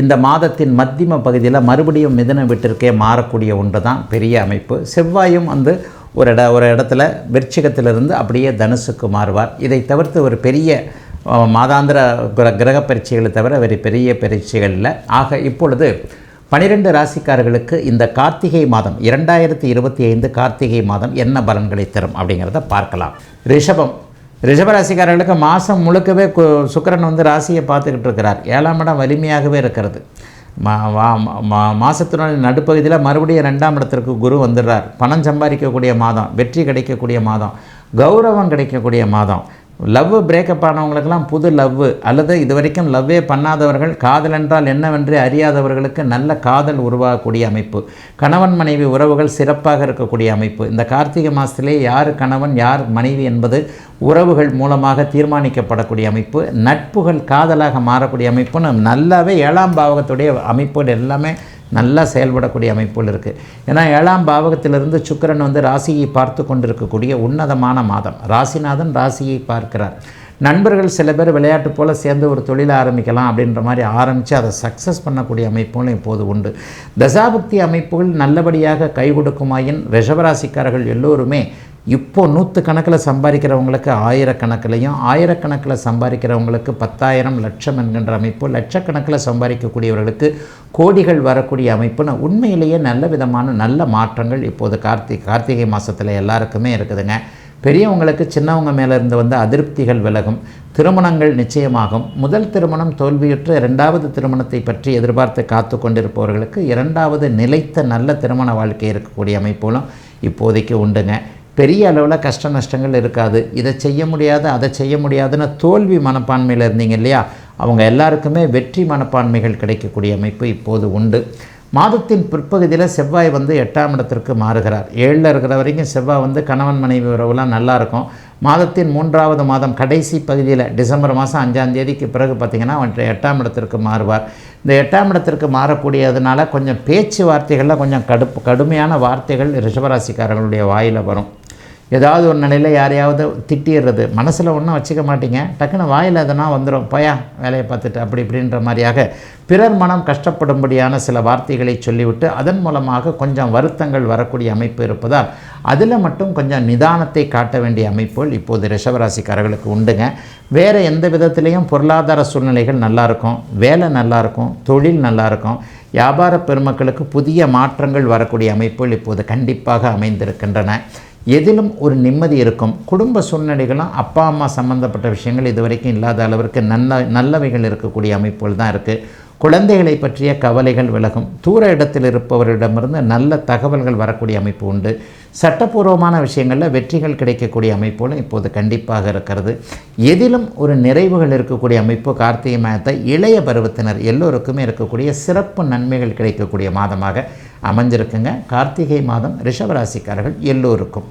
இந்த மாதத்தின் மத்தியம பகுதியில் மறுபடியும் மிதன வீட்டிற்கே மாறக்கூடிய ஒன்று தான் பெரிய அமைப்பு. செவ்வாயும் வந்து ஒரு இட ஒரு இடத்துல விருச்சிகத்திலிருந்து அப்படியே தனுசுக்கு மாறுவார். இதை தவிர்த்து ஒரு பெரிய மாதாந்திர கிர கிரக பரீட்சைகளை தவிர வேறு பெரிய பரீட்சைகள் இல்லை. ஆக இப்பொழுது பனிரெண்டு ராசிக்காரர்களுக்கு இந்த கார்த்திகை மாதம் இரண்டாயிரத்தி இருபத்தி ஐந்து கார்த்திகை மாதம் என்ன பலன்களை தரும் அப்படிங்கிறத பார்க்கலாம். ரிஷபம் ரிஷபராசிக்காரர்களுக்கு மாதம் முழுக்கவே கு- வந்து ராசியை பார்த்துக்கிட்டு இருக்கிறார் ஏழாம் இடம் வலிமையாகவே இருக்கிறது. மா மா மாதத்தினுடைய நடுப்பகுதியில் மறுபடியும் ரெண்டாம் இடத்திற்கு குரு வந்துடுறார். பணம் சம்பாதிக்கக்கூடிய மாதம் வெற்றி கிடைக்கக்கூடிய மாதம் கௌரவம் கிடைக்கக்கூடிய மாதம். லவ் பிரேக்கப் ஆனவங்களுக்கெல்லாம் புது லவ் அல்லது இது வரைக்கும் லவ்வே பண்ணாதவர்கள் காதல் என்றால் என்னவென்று அறியாதவர்களுக்கு நல்ல காதல் உருவாகக்கூடிய அமைப்பு. கணவன் மனைவி உறவுகள் சிறப்பாக இருக்கக்கூடிய அமைப்பு. இந்த கார்த்திகை மாதத்திலே யார் கணவன் யார் மனைவி என்பது உறவுகள் மூலமாக தீர்மானிக்கப்படக்கூடிய அமைப்பு. நட்புகள் காதலாக மாறக்கூடிய அமைப்புன்னு நல்லாவே ஏழாம் பாவகத்துடைய அமைப்புகள் எல்லாமே நல்லா செயல்படக்கூடிய அமைப்புகள் இருக்குது ஏன்னா ஏழாம் பாவகத்திலிருந்து சுக்கிரன் வந்து ராசியை பார்த்து கொண்டிருக்கக்கூடிய உன்னதமான மாதம். ராசிநாதன் ராசியை பார்க்கிறார். நண்பர்கள் சில பேர் விளையாட்டு போல் சேர்ந்து ஒரு தொழிலை ஆரம்பிக்கலாம் அப்படின்ற மாதிரி ஆரம்பித்து அதை சக்ஸஸ் பண்ணக்கூடிய அமைப்புகளும் இப்போது உண்டு. தசாபக்தி அமைப்புகள் நல்லபடியாக கை கொடுக்குமாயின் ரிஷபராசிக்காரர்கள் எல்லோருமே இப்போ நூற்று கணக்கில் சம்பாதிக்கிறவங்களுக்கு ஆயிரக்கணக்கிலையும் ஆயிரக்கணக்கில் சம்பாதிக்கிறவங்களுக்கு பத்தாயிரம் லட்சம் என்கின்ற அமைப்பு லட்சக்கணக்கில் சம்பாதிக்கக்கூடியவர்களுக்கு கோடிகள் வரக்கூடிய அமைப்புன்னு உண்மையிலேயே நல்ல விதமான நல்ல மாற்றங்கள் இப்போது கார்த்திக் கார்த்திகை மாதத்தில் எல்லாருக்குமே இருக்குதுங்க. பெரியவங்களுக்கு சின்னவங்க மேலே இருந்து வந்த அதிருப்திகள் விலகும் திருமணங்கள் நிச்சயமாகும். முதல் திருமணம் தோல்வியுற்று இரண்டாவது திருமணத்தை பற்றி எதிர்பார்த்து காத்து கொண்டிருப்பவர்களுக்கு இரண்டாவது நிலைத்த நல்ல திருமண வாழ்க்கை இருக்கக்கூடிய அமைப்புகளும் இப்போதைக்கு உண்டுங்க. பெரிய அளவில் கஷ்ட நஷ்டங்கள் இருக்காது. இதை செய்ய முடியாது அதை செய்ய முடியாதுன்னு தோல்வி மனப்பான்மையில் இருந்தீங்க இல்லையா? அவங்க எல்லாருக்குமே வெற்றி மனப்பான்மைகள் கிடைக்கக்கூடிய அமைப்பு இப்போது உண்டு. மாதத்தின் பிற்பகுதியில் செவ்வாய் வந்து எட்டாம் இடத்திற்கு மாறுகிறார். ஏழில் இருக்கிற வரைக்கும் செவ்வாய் வந்து கணவன் மனைவி உறவுலாம் நல்லாயிருக்கும் மாதத்தின் மூன்றாவது மாதம் கடைசி பகுதியில் டிசம்பர் மாதம் அஞ்சாம் தேதிக்கு பிறகு பார்த்திங்கன்னா அவன் எட்டாம் இடத்திற்கு மாறுவார். இந்த எட்டாம் இடத்திற்கு மாறக்கூடியதுனால கொஞ்சம் பேச்சுவார்த்தைகளில் கொஞ்சம் கடுப்பு கடுமையான வார்த்தைகள் ரிஷபராசிக்காரர்களுடைய வாயில் வரும். ஏதாவது ஒரு நிலையில் யாரையாவது திட்டிடுறது. மனசில் ஒன்றும் வச்சுக்க மாட்டீங்க. டக்குன்னு வாயில் எதனா வந்துடும் போயா வேலையை பார்த்துட்டு அப்படி இப்படின்ற மாதிரியாக பிறர் மனம் கஷ்டப்படும்படியான சில வார்த்தைகளை சொல்லிவிட்டு அதன் மூலமாக கொஞ்சம் வருத்தங்கள் வரக்கூடிய அமைப்பு இருப்பதால் அதில் மட்டும் கொஞ்சம் நிதானத்தை காட்ட வேண்டிய அமைப்புகள் இப்போது ரிஷபராசிக்காரர்களுக்கு உண்டுங்க. வேறு எந்த விதத்திலையும் பொருளாதார சூழ்நிலைகள் நல்லாயிருக்கும் வேலை நல்லாயிருக்கும் தொழில் நல்லாயிருக்கும் வியாபார பெருமக்களுக்கு புதிய மாற்றங்கள் வரக்கூடிய அமைப்புகள் இப்போது கண்டிப்பாக அமைந்திருக்கின்றன. எதிலும் ஒரு நிம்மதி இருக்கும். குடும்ப சூழ்நிலைகளும் அப்பா அம்மா சம்மந்தப்பட்ட விஷயங்கள் இதுவரைக்கும் இல்லாத அளவிற்கு நல்ல நல்லவைகள் இருக்கக்கூடிய அமைப்புகள் தான் இருக்குது குழந்தைகளை பற்றிய கவலைகள் விலகும். தூர இடத்தில் இருப்பவரிடமிருந்து நல்ல தகவல்கள் வரக்கூடிய அமைப்பு உண்டு. சட்டப்பூர்வமான விஷயங்களில் வெற்றிகள் கிடைக்கக்கூடிய அமைப்போல் இப்போது கண்டிப்பாக இருக்கிறது. எதிலும் ஒரு நிறைவுகள் இருக்கக்கூடிய அமைப்பு கார்த்திகை மாதத்தை இளைய பருவத்தினர் எல்லோருக்குமே இருக்கக்கூடிய சிறப்பு நன்மைகள் கிடைக்கக்கூடிய மாதமாக அமைஞ்சிருக்குங்க. கார்த்திகை மாதம் ரிஷபராசிக்காரர்கள் எல்லோருக்கும்.